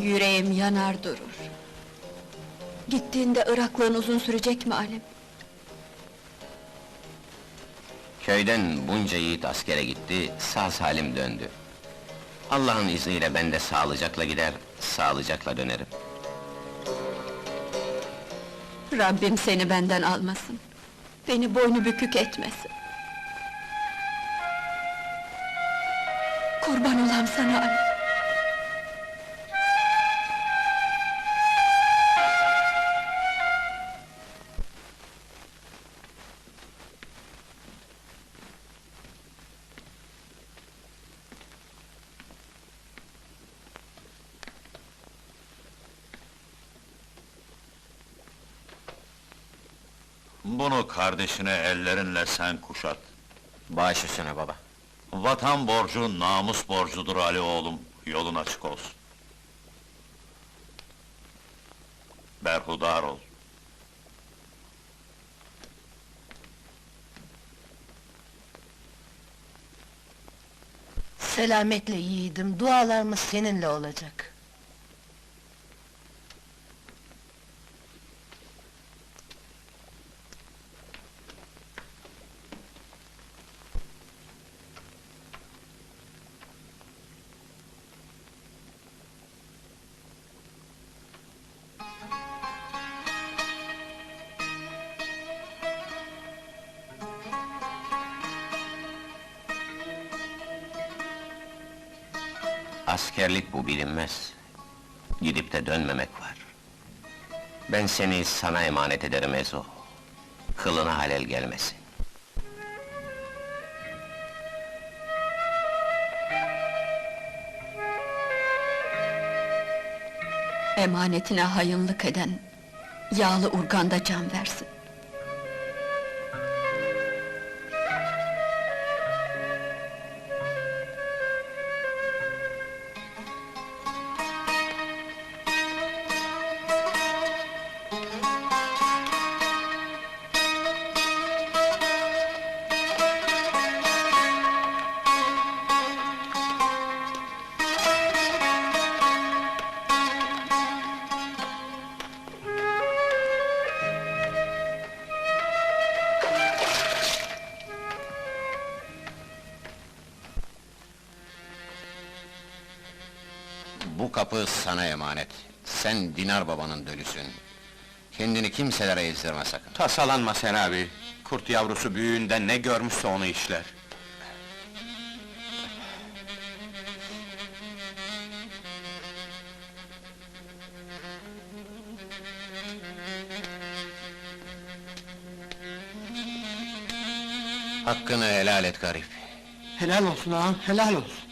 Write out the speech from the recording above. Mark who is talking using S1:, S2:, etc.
S1: Yüreğim yanar durur. Gittiğinde Iraklığın uzun sürecek mi Alem?
S2: Köyden bunca yiğit askere gitti, sağ salim döndü. Allah'ın izniyle ben de sağlıcakla gider, sağlıcakla dönerim.
S1: Rabbim seni benden almasın. Beni boynu bükük etmesin. Kurban olam sana Alem.
S3: Bunu kardeşine ellerinle sen kuşat.
S2: Baş üstüne baba.
S3: Vatan borcu namus borcudur Ali oğlum. Yolun açık olsun. Berhudar ol.
S4: Selametle yiğidim, dualarımız seninle olacak.
S2: Askerlik bu bilinmez. Gidip de dönmemek var. Ben seni sana emanet ederim Ezo. Kılına halel gelmesin.
S1: Emanetine hayınlık eden... ...yağlı urganda can versin.
S2: Bu kapı sana emanet. Sen Dinar babanın dölüsün. Kendini kimselere ezdirme sakın.
S5: Tasalanma sen abi. Kurt yavrusu büyüğünden ne görmüşse onu işler.
S2: Hakkını helal et garip.
S6: Helal olsun ağam, helal olsun.